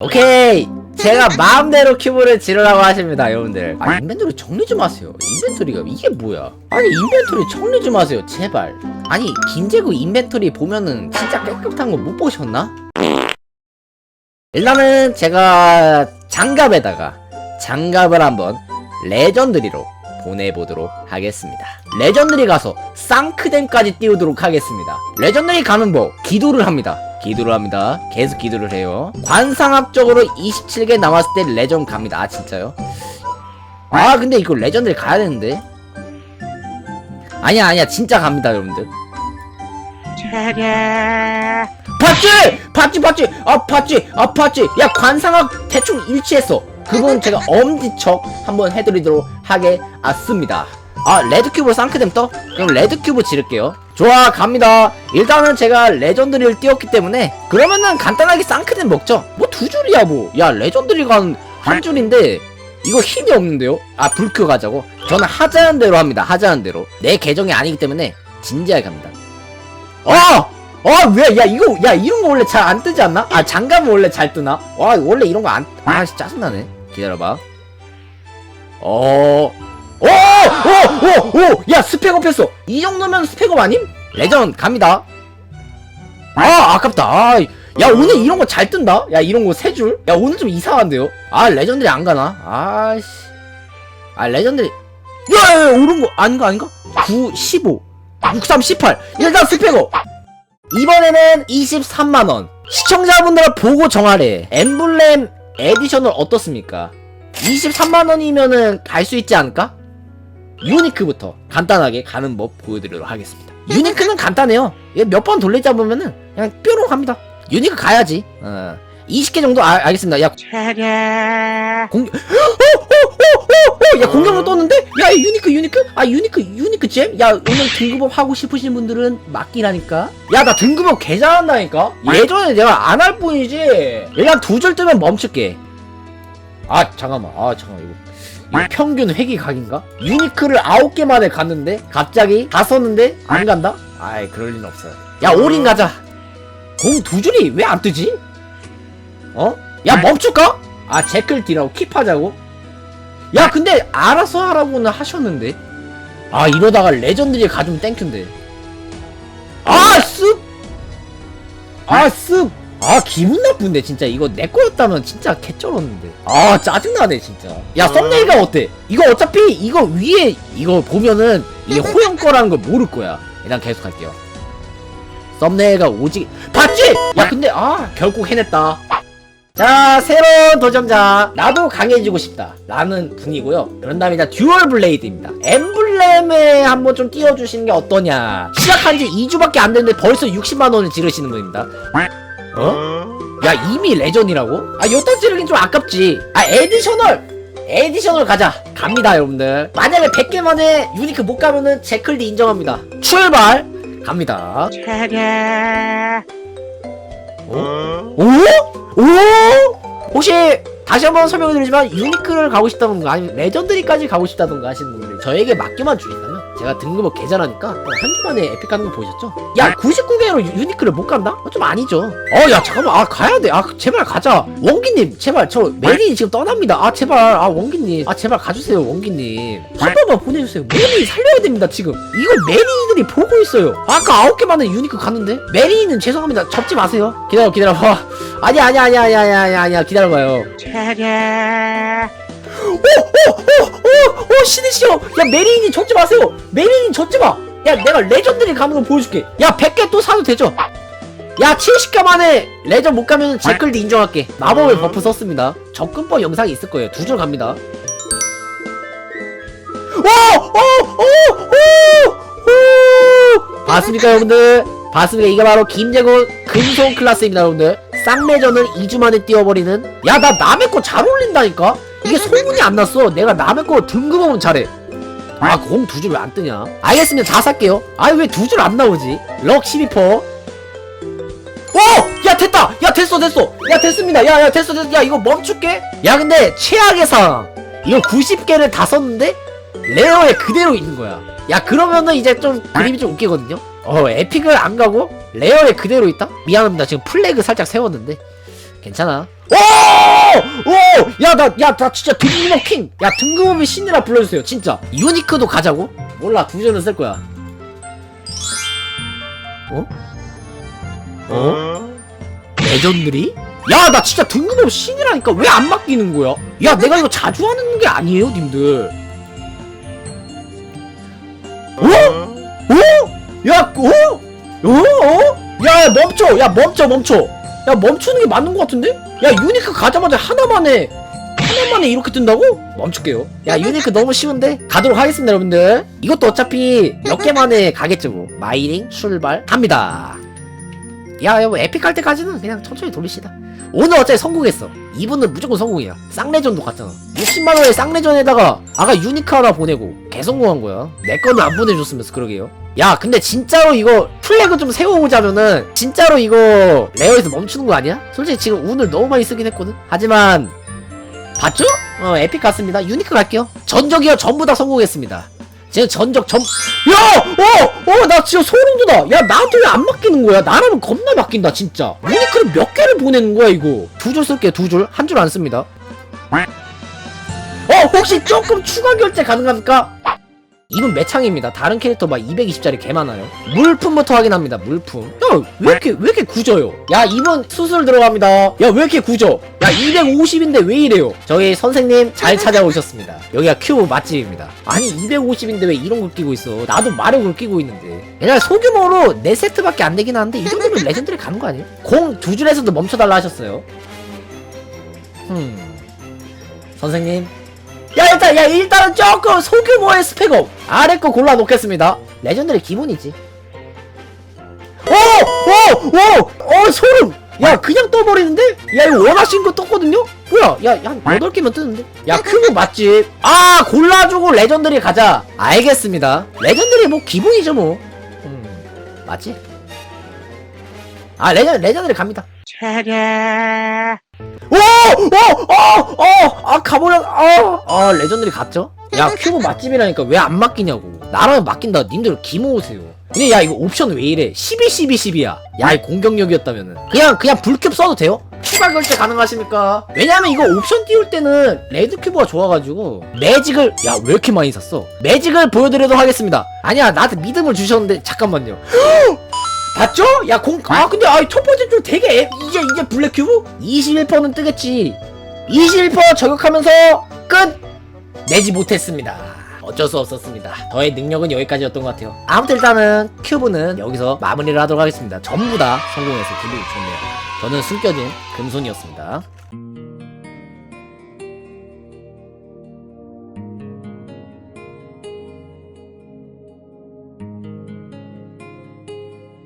오케이. 제가 마음대로 큐브를 지르라고 하십니다 여러분들. 아 인벤토리 정리 좀 하세요. 인벤토리가 이게 뭐야? 아니 인벤토리 정리 좀 하세요 제발. 아니 김재구 인벤토리 보면은 진짜 깨끗한 거 못 보셨나? 일단은 제가 장갑에다가 장갑을 한번 레전드리로 보내보도록 하겠습니다. 레전드리 가서 쌍크댐까지 띄우도록 하겠습니다. 레전드리 가면 뭐 기도를 합니다 기도를 합니다. 계속 기도를 해요. 관상학적으로 27개 남았을 때 레전 갑니다. 아 진짜요? 아 근데 이거 레전드리 가야 되는데. 아니야 아니야. 진짜 갑니다 여러분들. 봤지? 봤지 봤지? 아 봤지? 아 봤지? 야 관상학 대충 일치했어. 그건 제가 엄지척 한번 해드리도록 하겠습니다. 아 레드큐브 쌍크댐 떠? 그럼 레드큐브 지를게요 좋아 갑니다 일단은 제가 레전드리를 띄웠기 때문에 그러면은 간단하게 쌍크댐 먹죠 뭐 두 줄이야 뭐 야 레전드리가 한, 한 줄인데 이거 힘이 없는데요? 아 불큐 가자고? 저는 하자는 대로 합니다 하자는 대로 내 계정이 아니기 때문에 진지하게 갑니다 어! 어, 왜, 야, 이거, 야, 이런 거 원래 잘 안 뜨지 않나? 아, 장갑은 원래 잘 뜨나? 와, 원래 이런 거 안, 아, 씨, 짜증나네. 기다려봐. 어, 오, 오, 오, 오, 야, 스펙업 했어. 이 정도면 스펙업 아님? 레전, 갑니다. 아, 아깝다. 아, 야, 오늘 이런 거 잘 뜬다? 야, 이런 거 세 줄? 야, 오늘 좀 이상한데요? 아, 레전드리 안 가나? 아씨. 아, 레전드리. 야, 야, 야, 오른 거, 아닌가, 아닌가? 9, 15, 63, 18. 일단 스펙업. 이번에는 23만원 시청자분들은 보고 정하래 엠블렘 에디션을 어떻습니까? 23만원이면은 갈 수 있지 않을까? 유니크부터 간단하게 가는 법 보여드리도록 하겠습니다. 유니크는 간단해요. 몇번 돌리자 보면은 그냥 뾰롱 합니다. 유니크 가야지. 어. 20개 정도 아, 알겠습니다. 야 공... 어, 어, 어, 야 공룡도 떴는데? 야 유니크 유니크? 아 유니크 유니크 잼? 야 오늘 등급업 하고 싶으신 분들은 맡기라니까? 야 나 등급업 개 잘한다니까? 예전에 내가 안 할 뿐이지. 일단 두줄 뜨면 멈출게 아 잠깐만 아 잠깐만 이거 이거 평균 회기 각인가? 유니크를 아홉 개 만에 갔는데 갑자기 다 썼는데 안 간다? 아이 그럴 리는 없어요 야 올인 가자 공 두 줄이 왜 안 뜨지? 어? 야 멈출까? 아 제클 딜하고 킵하자고? 야 근데 알아서 하라고는 하셨는데 아 이러다가 레전드리 가주면 땡큐인데 아 쓱! 아 쓱! 아 기분 나쁜데 진짜. 이거 내 거였다면 진짜 개쩔었는데. 아 짜증나네 진짜. 야 썸네일가 어때? 이거 어차피 이거 위에 이거 보면은 이게 호영 거라는 걸 모를 거야. 일단 계속 할게요. 썸네일가 오지 봤지? 야 근데 아 결국 해냈다. 자 새로운 도전자. 나도 강해지고 싶다. 라는 분이고요. 그런 다음에 이제 듀얼 블레이드입니다. 엠블렘에 한번 좀 띄워주시는 게 어떠냐. 시작한 지 2주밖에 안 됐는데 벌써 60만원을 지르시는 분입니다 어? 야 이미 레전이라고? 아 여기다 지르긴 좀 아깝지 아 에디셔널 에디셔널 가자 갑니다 여러분들 만약에 100개 만에 유니크 못 가면은 제클리 인정합니다 출발 갑니다 어? 오? 오? 혹시 다시 한번 설명드리지만 유니크를 가고 싶다던가 아니면 레전드리까지 가고 싶다던가 하시는 분들 저에게 맡겨만 주신다면 제가 등급을 개잘하니까 한 주 만에 에픽 가는 거 보셨죠? 야 99개로 유니크를 못 간다? 어, 좀 아니죠. 어 야 잠깐만. 아 가야 돼아 제발 가자. 원기님 제발. 저 메린이 지금 떠납니다. 아 제발. 아 원기님. 아 제발 가주세요 원기님. 한 번만 보내주세요. 메린이 살려야 됩니다 지금. 이거 메린이들이 보고 있어요. 아까 아홉 개 만에 유니크 갔는데? 메린이는 죄송합니다. 접지 마세요. 기다려 기다려 봐. 아니야 아니야 아니야 아니야 아니야 아니야. 기다려봐요. 오오오오오 신이시여 야 메리인이 젖지 마세요. 메리인 젖지 마 야 내가 레전드리 가는 거 보여줄게. 야 100개 또 사도 되죠? 야 70개 만에 레전 못 가면 제클도 인정할게. 마법의 버프 썼습니다. 접근법 영상이 있을 거예요. 두 줄 갑니다. 오 오 오 오 오! 봤습니까 여러분들? 봤습니까? 이게 바로 김재곤 금속 클래스입니다 여러분들. 쌍레전을 2주 만에 띄워버리는. 야 나 남의 거 잘 어울린다니까 이게 소문이 안 났어. 내가 남의 거 등급하면 잘해. 아 공 두 줄 왜 안 뜨냐? 알겠습니다. 다 살게요. 아니 왜 두 줄 안 나오지? 럭 12퍼. 오! 야 됐다! 야 됐어 됐어! 야 됐습니다. 야야 됐어 됐어. 야 이거 멈출게. 야 근데 최악의 상황. 이거 90개를 다 썼는데 레어에 그대로 있는 거야. 야 그러면은 이제 좀 그림이 좀 웃기거든요. 어 에픽을 안 가고 레어에 그대로 있다? 미안합니다. 지금 플래그 살짝 세웠는데. 괜찮아 오! 오! 야, 나, 야, 나 진짜 등급업 킹! 야, 등급업의 신이라 불러주세요, 진짜. 유니크도 가자고? 몰라, 두 줄은 쓸 거야. 어? 어? 레전드리? 야, 나 진짜 등급업 신이라니까 왜 안 맡기는 거야? 야, 내가 이거 자주 하는 게 아니에요, 님들. 어? 어? 야, 어? 어? 어? 야, 야, 멈춰! 야, 멈춰, 멈춰! 야, 멈추는 게 맞는 것 같은데? 야, 유니크 가자마자 하나만에, 하나만에 이렇게 뜬다고? 멈출게요. 야, 유니크 너무 쉬운데? 가도록 하겠습니다, 여러분들. 이것도 어차피 몇 개만에 가겠죠, 뭐. 마이링, 출발, 합니다. 야, 여보, 에픽 할 때까지는 그냥 천천히 돌리시다. 오늘 어차피 성공했어. 이분은 무조건 성공이야. 쌍레전도 갔잖아. 60만원에 쌍레전에다가 아까 유니크 하나 보내고 개성공한 거야. 내 거는 안 보내줬으면서 그러게요. 야, 근데 진짜로 이거 플래그 좀 세워보자면은 진짜로 이거 레어에서 멈추는 거 아니야? 솔직히 지금 운을 너무 많이 쓰긴 했거든? 하지만 봤죠? 어, 에픽 갔습니다. 유니크 갈게요. 전적이요, 전부 다 성공했습니다. 지금 전적 전, 야! 어! 어! 나 진짜 소름 돋아! 야, 나한테 왜 안 맡기는 거야? 나라면 겁나 맡긴다, 진짜. 유니크를 몇 개를 보내는 거야, 이거? 두 줄 쓸게요, 두 줄. 한 줄 안 씁니다. 어! 혹시 조금 추가 결제 가능합니까? 이분 매창입니다. 다른 캐릭터 막 220짜리 개 많아요. 물품부터 확인합니다. 물품. 야, 왜 이렇게, 왜 이렇게 굳어요? 야, 이분 수술 들어갑니다. 야, 왜 이렇게 굳어? 야, 250인데 왜 이래요? 저희 선생님 잘 찾아오셨습니다. 여기가 큐브 맛집입니다. 아니, 250인데 왜 이런 걸 끼고 있어? 나도 마력 을 끼고 있는데. 얘네 소규모로 4세트밖에 안 되긴 하는데, 이 정도면 레전드리 가는 거 아니에요? 공 두 줄에서도 멈춰달라 하셨어요. 흠. 선생님, 야 일단 야 일단은 조금 소규모의 스펙업. 아래 거 골라 놓겠습니다. 레전드의 기본이지. 오오오오 소름! 야 그냥 떠버리는데? 야 이거 원하신 거 떴거든요? 뭐야? 야한 8개면 뜨는데? 야 큐브 맛집 아 골라주고 레전드리 가자. 알겠습니다. 레전드리 뭐 기본이죠 뭐. 음, 맞지? 아 레전 레전드리 갑니다. 오! 오! 어! 어! 아, 가버려. 아, 아, 레전드리 갔죠? 야, 큐브 맛집이라니까 왜 안 맡기냐고. 나라면 맡긴다. 님들 기모으세요. 근데 야, 이거 옵션 왜 이래? 12, 12, 12야. 야, 이 공격력이었다면은. 그냥, 그냥 불큐브 써도 돼요? 추가 결제 가능하십니까? 왜냐면 이거 옵션 띄울 때는 레드 큐브가 좋아가지고 매직을 야 왜 이렇게 많이 샀어? 매직을 보여드리도록 하겠습니다. 아니야 나한테 믿음을 주셨는데 잠깐만요. 봤죠? 야, 공, 아, 근데, 아, 첫 번째 줄 되게, 애- 이제, 이제 블랙 큐브? 21%는 뜨겠지. 21% 저격하면서 끝! 내지 못했습니다. 어쩔 수 없었습니다. 저의 능력은 여기까지였던 것 같아요. 아무튼 일단은 큐브는 여기서 마무리를 하도록 하겠습니다. 전부 다 성공해서 기분이 좋네요. 저는 숨겨진 금손이었습니다.